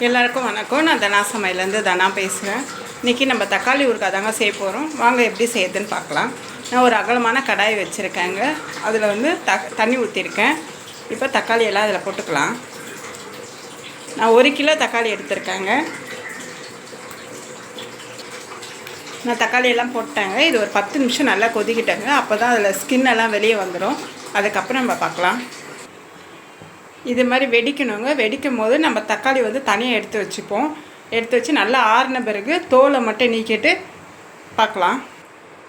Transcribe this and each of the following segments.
எல்லாருக்கும் வணக்கம். நான் தனா சமையலேருந்து தனா பேசுகிறேன். இன்றைக்கி நம்ம தக்காளி ஊருக்காதாங்க தாங்க செய்ய போகிறோம். வாங்க எப்படி செய்யுதுன்னு பார்க்கலாம். நான் ஒரு அகலமான கடாய் வச்சுருக்கேங்க. அதில் வந்து த தண்ணி ஊற்றிருக்கேன். இப்போ தக்காளி எல்லாம் அதில் போட்டுக்கலாம். நான் ஒரு கிலோ தக்காளி எடுத்திருக்கேங்க. நான் தக்காளி எல்லாம் போட்டேங்க. இது ஒரு பத்து நிமிஷம் நல்லா கொதிக்கிட்டேங்க. அப்போ தான் அதில் ஸ்கின் எல்லாம் வெளியே வந்துடும். அதுக்கப்புறம் நம்ம பார்க்கலாம். இது மாதிரி வெடிக்கணுங்க. வெடிக்கும் போது நம்ம தக்காளி வந்து தனியாக எடுத்து வச்சுப்போம். எடுத்து வச்சு நல்லா ஆறின பிறகு தோலை மட்டும் நீக்கிட்டு பார்க்கலாம்.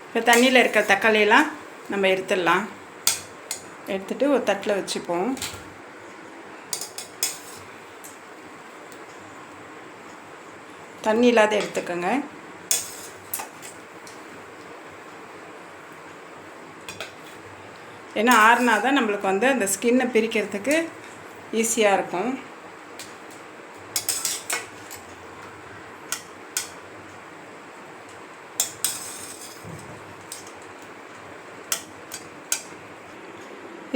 இப்போ தண்ணியில் இருக்கிற தக்காளியெல்லாம் நம்ம எடுத்துடலாம். எடுத்துட்டு ஒரு தட்டில் வச்சுப்போம். தண்ணி இல்லாத எடுத்துக்கோங்க. ஏன்னா ஆறுனா தான் நம்மளுக்கு வந்து அந்த ஸ்கின்னை பிரிக்கிறதுக்கு ஈஸியாக இருக்கும்.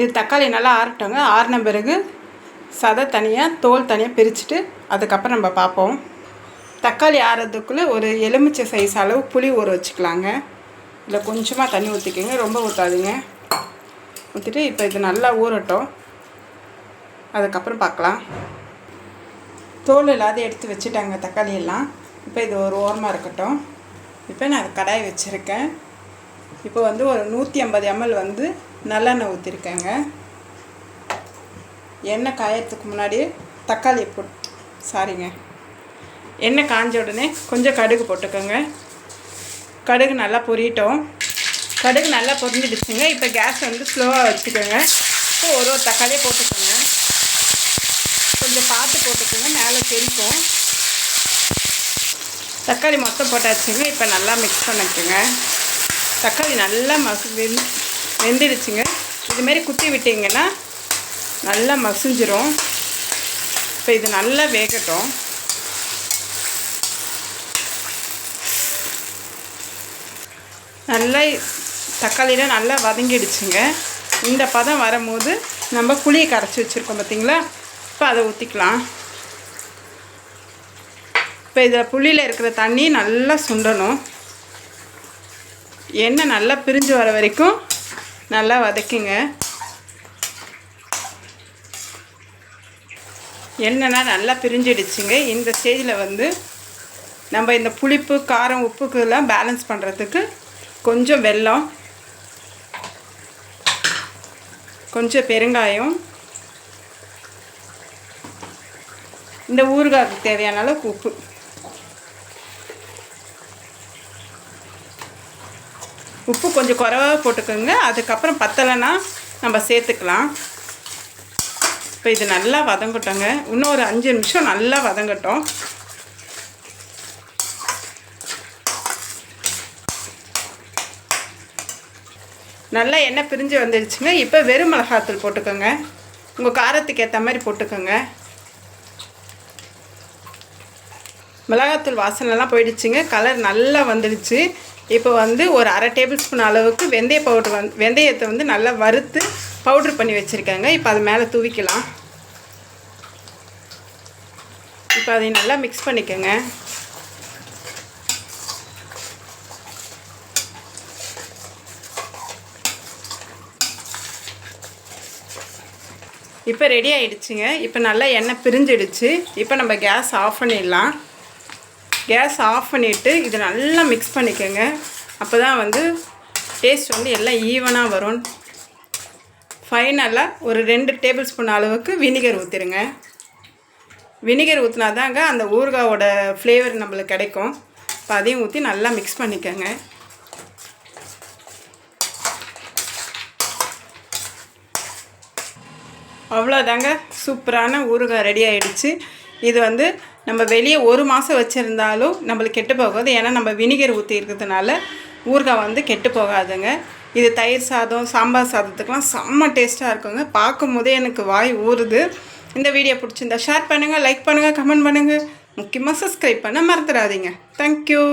இது தக்காளி நல்லா ஆறட்டோங்க. ஆறின பிறகு சதை தனியாக தோல் தனியாக பிரிச்சுட்டு அதுக்கப்புறம் நம்ம பார்ப்போம். தக்காளி ஆறதுக்குள்ளே ஒரு எலுமிச்சை சைஸ் அளவு புளி ஊற வச்சுக்கலாங்க. இல்லை கொஞ்சமாக தண்ணி ஊற்றிக்கோங்க ரொம்ப ஊற்றாதீங்க ஊற்றிட்டு இப்போ இது நல்லா ஊறட்டும். அதுக்கப்புறம் பார்க்கலாம். தோல் இல்லாத எடுத்து வச்சுட்டாங்க தக்காளி எல்லாம். இப்போ இது ஒரு ஓரமாக இருக்கட்டும். இப்போ நான் கடாய் வச்சுருக்கேன். இப்போ வந்து ஒரு நூற்றி ஐம்பது எம்எல் வந்து நல்லெண்ணெய் ஊற்றிருக்கேங்க எண்ணெய் காயறதுக்கு முன்னாடி தக்காளி போட் சாரிங்க. எண்ணெய் காஞ்ச உடனே கொஞ்சம் கடுகு போட்டுக்கோங்க. கடுகு நல்லா பொரியட்டும். கடுகு நல்லா பொரிஞ்சிடுச்சுங்க. இப்போ கேஸ் வந்து ஸ்லோவாக வச்சுக்கோங்க. இப்போ ஒரு ஒரு தக்காளியை போட்டுக்கோங்க. கொஞ்சம் பார்த்து போட்டுக்கோங்க மேலே தெரிக்கும். தக்காளி மொத்தம் போட்டாச்சுங்க இப்போ நல்லா மிக்ஸ் பண்ணிக்கோங்க. தக்காளி நல்லா மசு வெந் வெந்துடுச்சுங்க. இதுமாரி குத்தி விட்டிங்கன்னா நல்லா மசிஞ்சிரும். இப்போ இது நல்லா வேகட்டும். நல்லா தக்காளியில் நல்லா வதங்கிடுச்சுங்க. இந்த பதம் வரும்போது நம்ம புளியை கரைச்சி வச்சுருக்கோம் பார்த்தீங்களா? இப்போ அதை ஊற்றிக்கலாம் இப்போ இதில் புளியில் இருக்கிற தண்ணி நல்லா சுண்டணும். எண்ணெய் நல்லா பிரிஞ்சு வர வரைக்கும் நல்லா வதக்குங்க. எண்ணெய்னா நல்லா பிரிஞ்சிடுச்சுங்க. இந்த ஸ்டேஜில் வந்து நம்ம இந்த புளிப்பு காரம் உப்புக்கெல்லாம் பேலன்ஸ் பண்ணுறதுக்கு கொஞ்சம் வெல்லம் கொஞ்சம் பெருங்காயம் இந்த ஊறுகாய்க்கு தேவையான அளவுக்கு உப்பு. உப்பு கொஞ்சம் குறைவாக போட்டுக்கோங்க. அதுக்கப்புறம் பத்தலைன்னா நம்ம சேர்த்துக்கலாம். இப்போ இது நல்லா வதங்கட்டோங்க. இன்னும் ஒரு அஞ்சு நிமிஷம் நல்லா வதங்கட்டும். நல்லா எண்ணெய் பிரிஞ்சு வந்துடுச்சுங்க இப்போ வெறும் மிளகாத்தூள் போட்டுக்கோங்க. உங்கள் காரத்துக்கு ஏற்ற மாதிரி போட்டுக்கோங்க. மிளகாத்தூள் வாசனைலாம் போயிடுச்சுங்க. கலர் நல்லா வந்துடுச்சு. இப்போ வந்து ஒரு அரை டேபிள் ஸ்பூன் அளவுக்கு வெந்தய பவுட்ரு வந் வெந்தயத்தை வந்து நல்லா வறுத்து பவுட்ரு பண்ணி வச்சுருக்கேங்க. இப்போ அது மேலே தூவிக்கலாம். இப்போ அதை நல்லா மிக்ஸ் பண்ணிக்கோங்க. இப்போ ரெடி ஆகிடுச்சுங்க இப்போ நல்லா எண்ணெய் பிரிஞ்சிடுச்சு. இப்போ நம்ம கேஸ் ஆஃப் பண்ணிடலாம். கேஸ் ஆஃப் பண்ணிவிட்டு இதை நல்லா மிக்ஸ் பண்ணிக்கோங்க. அப்போ தான் வந்து டேஸ்ட் வந்து எல்லாம் ஈவனாக வரும். ஃபைனலாக ஒரு ரெண்டு டேபிள் ஸ்பூன் அளவுக்கு வினிகர் ஊற்றிடுங்க வினிகர் ஊற்றினா தாங்க அந்த ஊறுகாவோட ஃப்ளேவர் நம்மளுக்கு கிடைக்கும். இப்போ அதையும் ஊற்றி நல்லா மிக்ஸ் பண்ணிக்கோங்க. அவ்வளோதாங்க சூப்பரான ஊறுகாய் ரெடி ஆகிடுச்சு இது வந்து நம்ம வெளியே ஒரு மாதம் வச்சுருந்தாலும் நம்மளுக்கு கெட்டு போகாது. ஏன்னா நம்ம வினிகர் ஊற்றி இருக்கிறதுனால ஊறுகாய் வந்து கெட்டு போகாதுங்க. இது தயிர் சாதம் சாம்பார் சாதத்துக்கெலாம் செம்ம டேஸ்ட்டாக இருக்குங்க. பார்க்கும் போதே எனக்கு வாய் ஊறுது. இந்த வீடியோ பிடிச்சிருந்தா ஷேர் பண்ணுங்கள் லைக் பண்ணுங்கள் கமெண்ட் பண்ணுங்கள் முக்கியமாக சப்ஸ்கிரைப் பண்ண மறந்துடாதீங்க. தேங்க்யூ